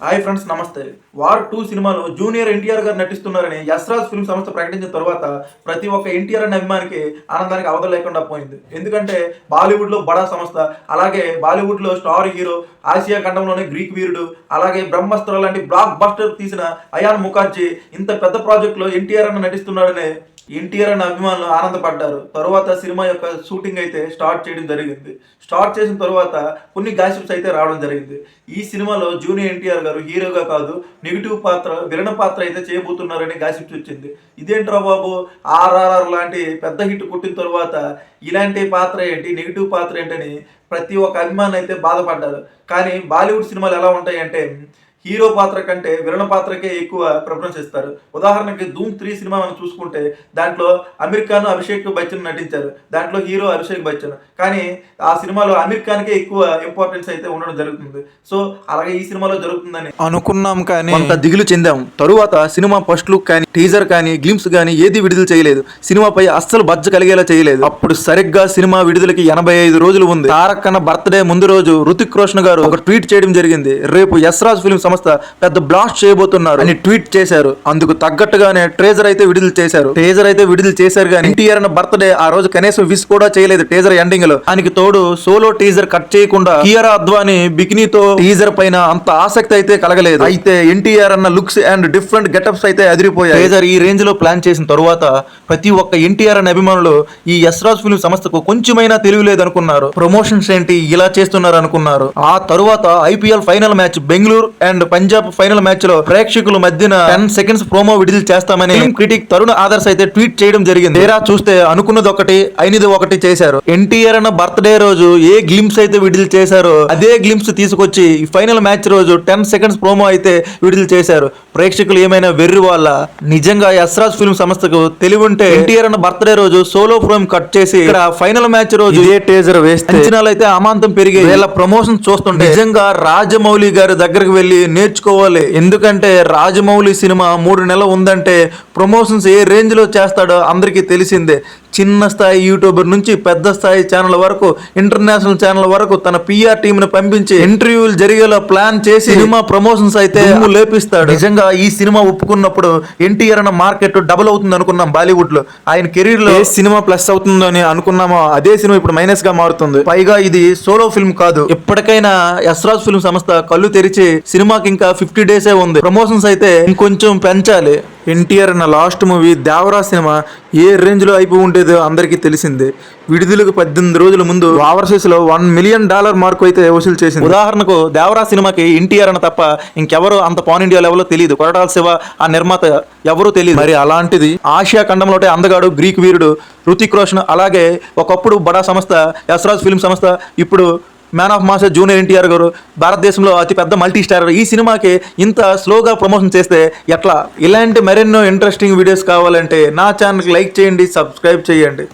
Hi friends నమస్తే. War two సినిమాలో junior NTR గారు నటిస్తున్నారని యశ్రాజ్ ఫిల్మ్ సంస్థ ప్రకటించిన తర్వాత ప్రతి ఒక్క ఎన్టీఆర్ అనే అభిమానికి ఆనందానికి అవధ లేకుండా పోయింది. ఎందుకంటే బాలీవుడ్లో బడా సంస్థ అలాగే బాలీవుడ్లో స్టార్ హీరో ఆసియా ఖండంలోనే గ్రీక్ వీరుడు అలాగే బ్రహ్మస్త్ర లాంటి బ్లాక్ బస్టర్ తీసిన అయాన్ ముఖర్జీ ఇంత పెద్ద ప్రాజెక్ట్లో ఎన్టీఆర్ అన్న నటిస్తున్నాడని ఎన్టీఆర్ అనే అభిమానులు ఆనందపడ్డారు. తరువాత సినిమా యొక్క షూటింగ్ అయితే స్టార్ట్ చేయడం జరిగింది. స్టార్ట్ చేసిన తర్వాత కొన్ని గాసిప్స్ అయితే రావడం జరిగింది. ఈ సినిమాలో జూనియర్ ఎన్టీఆర్ గారు హీరోగా కాదు నెగిటివ్ పాత్ర విలన పాత్ర అయితే చేయబోతున్నారని గాసిప్స్ వచ్చింది. ఇదేంట్రా బాబు? ఆర్ఆర్ఆర్ లాంటి పెద్ద హిట్ కొట్టిన తర్వాత ఇలాంటి పాత్ర ఏంటి నెగిటివ్ పాత్ర ఏంటని ప్రతి ఒక్క అభిమాని అయితే బాధపడ్డారు. కానీ బాలీవుడ్ సినిమాలు ఎలా ఉంటాయంటే హీరో పాత్ర కంటే విలన పాత్రకే ఎక్కువ ప్రిఫరెన్స్ ఇస్తారు ఉదాహరణకి ధూమ్ త్రీ సినిమా మనం చూసుకుంటే దాంట్లో అమీర్ ఖాన్ అభిషేక్ బచ్చన్ నటించారు. దాంట్లో హీరో అభిషేక్ బచ్చన్. కానీ ఆ సినిమాలో అమీర్ ఖాన్కే ఎక్కువ ఇంపార్టెన్స్ అయితే ఉండడం జరుగుతుంది. సో అలాగే ఈ సినిమాలో జరుగుతుందని అనుకున్నాం కానీ కొంత దిగులు చెందాం. తరువాత సినిమా ఫస్ట్ లుక్ కానీ టీజర్ కానీ గ్లిమ్స్ కానీ ఏది విడుదల చేయలేదు. సినిమాపై అస్సలు బజ్జ కలిగేలా చేయలేదు. అప్పుడు సరిగ్గా సినిమా విడుదలకి ఎనభై ఐదు రోజులు ఉంది. తారక్ కన్న బర్త్డే ముందు రోజు రుతిక్ రోషన్ గారు ఒక ట్వీట్ చేయడం జరిగింది. రేపు యశ్రాజ్ ఫిల్మ్ సంస్థ పెద్ద బ్లాస్ట్ చేయబోతున్నారు. అని ట్వీట్ చేశారు. అందుకు తగ్గట్టుగానే ట్రేజర్ అయితే విడుదల చేశారు. ట్రేజర్ అయితే విడుదల చేశారు కానీ ఎన్టీఆర్ అన్న బర్త్డే ఆ రోజు కనీసం విస్ కూడా చేయలేదు టీజర్ ఎండింగ్లో. దానికి తోడు సోలో టీజర్ కట్ చేయకుండా కియరా అద్వాని బికినీతో టీజర్ పైన అంత ఆసక్తి అయితే కలగలేదు. అయితే ఎన్టీఆర్ అన్న లుక్స్ అండ్ డిఫరెంట్ గెటప్స్ అయితే అదిరిపోయాయి. టీజర్ ఈ రేంజ్లో ప్లాన్ చేసిన తరువాత ప్రతి ఒక్క ఎన్టీఆర్ అనే అభిమానులు ఈ యశ్రాజ్ ఫిల్మ్ సంస్థకు కొంచెమైనా తెలియలేదు అనుకున్నారు ప్రమోషన్స్ ఏంటి? ఇలా చేస్తున్నారు అనుకున్నారు. ఆ తరువాత IPL final match Bengaluru and Punjab final మ్యాచ్లో ప్రేక్షకుల మధ్యన టెన్ సెకండ్స్ ప్రోమో విడుదల చేస్తామని క్రిటిక్ తరుణ్ ఆదర్శ్ అయితే ట్వీట్ చేయడం జరిగింది. తీరా చూస్తే అనుకున్నది ఒకటి అయినది ఒకటి చేశారు. ఎన్టీఆర్ అన్న బర్త్డే రోజు ఏ గ్లిమ్స్ అయితే విడుదల చేశారో అదే గ్లిమ్స్ తీసుకొచ్చి ఈ ఫైనల్ మ్యాచ్ రోజు టెన్ సెకండ్స్ ప్రోమో అయితే విడుదల చేశారు. ప్రేక్షకులు ఏమైనా వెర్రి వాళ్ళ? నిజంగా యశ్రాజ్ ఫిల్మ్ సంస్థకు తెలివుంటే ఎన్టీఆర్ అన్న బర్త్డే రోజు సోలో ఫ్రేమ్ కట్ చేసి ఇక్కడ ఫైనల్ మ్యాచ్ రోజు ఏ టేజర్ వేస్తే అంచనాలు అయితే అమాంతం పెరిగి వీళ్ళ ప్రమోషన్ చూస్తుంటే నిజంగా రాజమౌళి గారి దగ్గరికి వెళ్ళి నేర్చుకోవాలి. ఎందుకంటే రాజమౌళి సినిమా మూడు నెలలు ఉందంటే ప్రమోషన్స్ ఏ రేంజ్లో చేస్తాడో అందరికీ తెలిసిందే. చిన్న స్థాయి యూట్యూబర్ నుంచి పెద్ద స్థాయి ఛానల్ వరకు ఇంటర్నేషనల్ ఛానల్ వరకు తన పిఆర్ టీమ్ని పంపించి ఇంటర్వ్యూలు జరిగేలా ప్లాన్ చేసి సినిమా ప్రమోషన్స్ అయితే లేపిస్తాడు. నిజంగా ఈ సినిమా ఒప్పుకున్నప్పుడు ఎన్టీఆర్ అన్న మార్కెట్ డబుల్ అవుతుంది అనుకున్నాం బాలీవుడ్లో ఆయన కెరీర్లో ఏ సినిమా ప్లస్ అవుతుందని అనుకున్నామో అదే సినిమా ఇప్పుడు మైనస్గా మారుతుంది. పైగా ఇది సోలో ఫిల్మ్ కాదు. ఎప్పటికైనా యశ్రాజ్ ఫిల్మ్ సంస్థ కళ్ళు తెరిచి సినిమాకి ఇంకా ఫిఫ్టీ డేసే ఉంది. ప్రమోషన్స్ అయితే ఇంకొంచెం పెంచాలి. ఎన్టీఆర్ అన్న లాస్ట్ మూవీ దేవరా సినిమా ఏ రేంజ్లో అయిపోయి ఉండేదో అందరికీ తెలిసిందే. విడుదలకు పద్దెనిమిది రోజుల ముందు ఓవర్సీస్లో వన్ మిలియన్ డాలర్ మార్కు అయితే వసూలు చేసింది. ఉదాహరణకు దేవరా సినిమాకి ఎన్టీఆర్ అన్న తప్ప ఇంకెవరు అంత పాన్ ఇండియా లెవెల్లో తెలియదు కొరటాల శివ ఆ నిర్మాత ఎవరూ తెలియదు మరి అలాంటిది ఆసియా ఖండంలోటే అందగాడు గ్రీక్ వీరుడు రుతిక్ రోషన్ అలాగే ఒకప్పుడు బడా సంస్థ యశ్రాజ్ ఫిల్మ్ సంస్థ ఇప్పుడు man of master junior NTR గారు భారతదేశంలో అతి పెద్ద మల్టీ స్టార్ ఈ సినిమాకి ఇంత స్లోగా ప్రమోషన్ చేస్తే ఎట్లా? ఇలాంటి మరెన్నో ఇంట్రెస్టింగ్ వీడియోస్ కావాలంటే నా ఛానల్కి లైక్ చేయండి సబ్స్క్రైబ్ చేయండి.